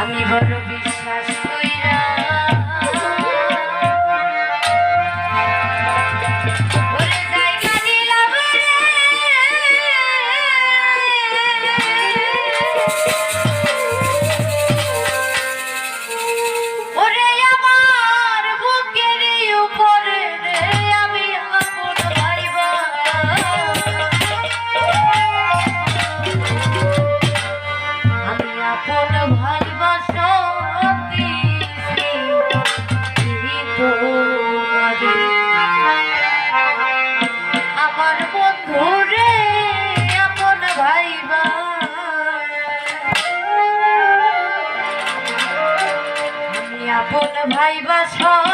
আমি বড় বিশ্বাস ভাইবা সব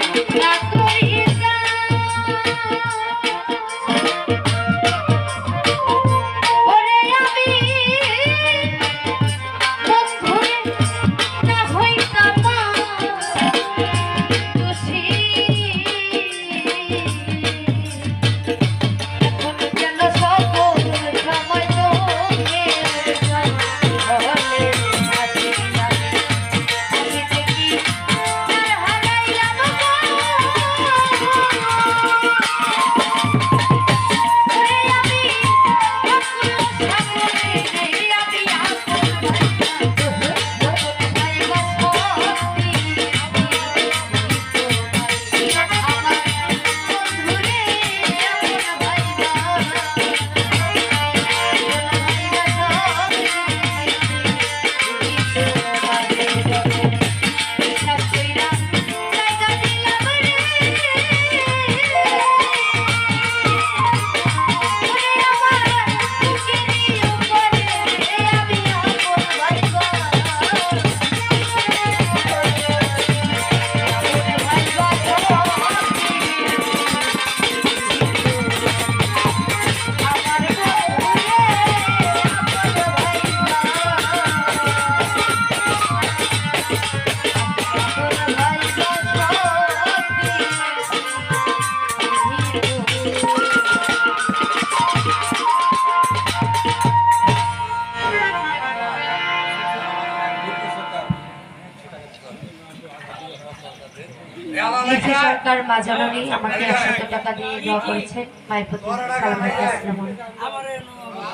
Thank you.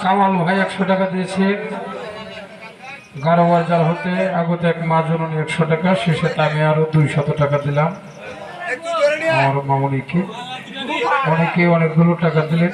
কামাল ভাই একশো টাকা দিয়েছে। গারোয়ার জাল হতে আগত এক মা জননী একশো টাকা, শেষে আমি আরও দুইশত টাকা দিলাম। আমার মামনিকে। অনেকে অনেকগুলো টাকা দিলেন।